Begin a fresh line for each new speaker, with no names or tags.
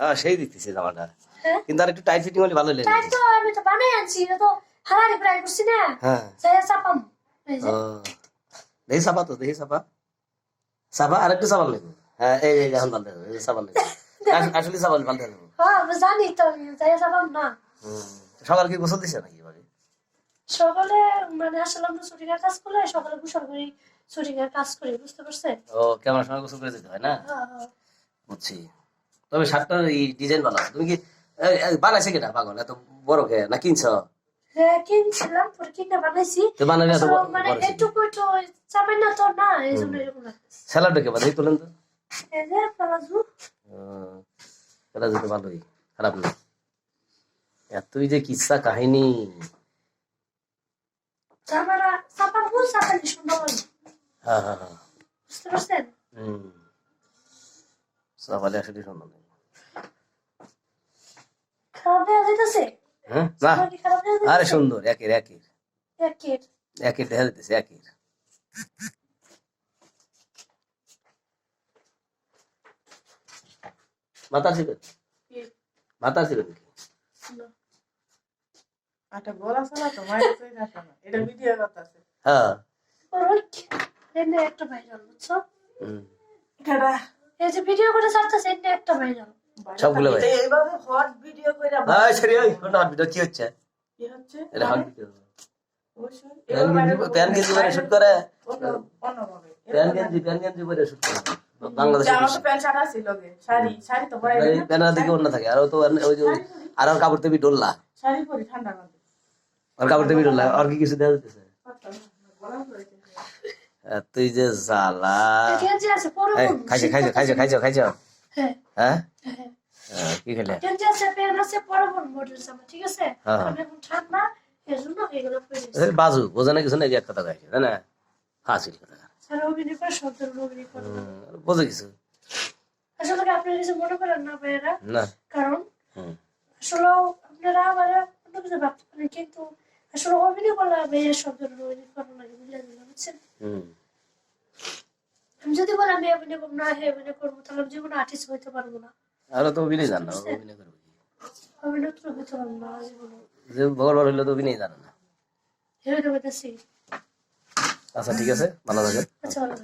হ্যাঁ সেই দিতেছে জামাটা।
হ্যাঁ?
কিন্তু আর একটু টাইট ফিটিং হলে ভালো লেগে
তাই তো আমি তো বানাই আনছি এটা তো হারারি প্রায় করছি না।
হ্যাঁ।
যে
ও দেখি সাপা তো দেখি সাপা সাপা আর একটু সাবান নেব হ্যাঁ এই এই এখন দেবো এই সাবান নেব আসলে সাবান পাল্টে দেবো।
হ্যাঁ আমি জানি তো আমি যাই চাপাম না।
সকাল কি গোসল দিছে নাকি ভাবি
সকালে মানে আসলে আমরা শুটিংয়ের কাজ করলে সকালে গোসল করি শুটিংয়ের কাজ করি বুঝতে পারছেন?
ও কেমন সময় গোসল করে যেতে হয় না?
হ্যাঁ, হ্যাঁ।
বুঝছি। তবে শার্টটার এই ডিজাইন বানাও। তুমি কি বানাইছে কিনা পাগল? এত বড় কে? না কিনছ?
কিনছিলাম পরে কিনে বানাইছি।
তো বানাইলে এত
মানে
বড় ছিল।
একটু একটু না তো না এই জন্য এরকম লাগতেছে।
স্যালাডটা কে বানাই তোলেন তো।
এই যে প্লাজো
এটা যেতে ভালোই খারাপ না। এতই যে কিচ্ছা কাহিনী।
সুন্দর
হ্যাঁ হ্যাঁ হ্যাঁ
বুঝতে পারছেন
হম সকালে আসলে সুন্দর নেই।
খারাপ দেওয়া যেতেছে
হ্যাঁ না। আরে সুন্দর একের একের।
একের।
একের দেখা যেতেছে একের। মাথা ছিল মাথা ছিল নাকি?
আটা বলা শোনা তো মায়ের রাখো না। এটা ভিডিও
হ্যাঁ।
ওর ওই এনে একটা ভাইরাল বুঝছ?
হুম।
কেডা
এই যে ভিডিও করে ছাড়তেছে একটা ভাইরাল
সবগুলো ভাই।
এইভাবে হট ভিডিও কইরা
এই, সরি, ওই, হট ভিডিও কি হচ্ছে?
কি হচ্ছে?
এটা হট ভিডিও প্যান গেঞ্জি পরে শুট করে প্যান গেঞ্জি প্যান গেঞ্জি পরে শুট করে বাংলাদেশে
জামা তো প্যান্ট শার্ট আছে লগে শাড়ি শাড়ি তো পরাই না।
প্যানের দিকে অন্য থাকে। আর ও তো আর- ওই যে ওই- আর ওর কাপড় তেবি ডোল্লা
শাড়ি পরি ঠান্ডা
ওর কাপড় তেবি ডোল্লা আর কি কিছু দেওয়া যেতেছে তুই যে জ্বালা।
গেঞ্জি আছে পরে
এই, খাইছো খাইছো খাইছো খাইছো খাইছো?
হ্যাঁ।
হ্যাঁ? কি খেলে? বাজু বোঝে না কিছু না এক কথা খাইছে তাই না? বোঝে কিছু।
আসলে আপনারা কিছু মনে করেন না ভাইয়েরা? কারণ আসলে আপনারা আমার অন্য কিছু ভাবতে পারেন কিন্তু আসলে অভিনয় করলে ভাইয়া সব ধরনের অভিনয় করার লাগে বুঝলেন? বুঝছেন?
হুম।
আমি যদি বলি আমি অভিনয় করব না হ্যাঁ অভিনয় করব তাহলে আমি জীবনে আর্টিস্ট হইতে পারব না।
আর তো অভিনয় জান না অভিনয় করব
অভিনয় তো হইতে পারব না জীবনে।
যে ভগবান হইলে তো অভিনয় জান না।
দেবে
আচ্ছা ঠিক আছে ভালো থাকেন।
আচ্ছা ভালো।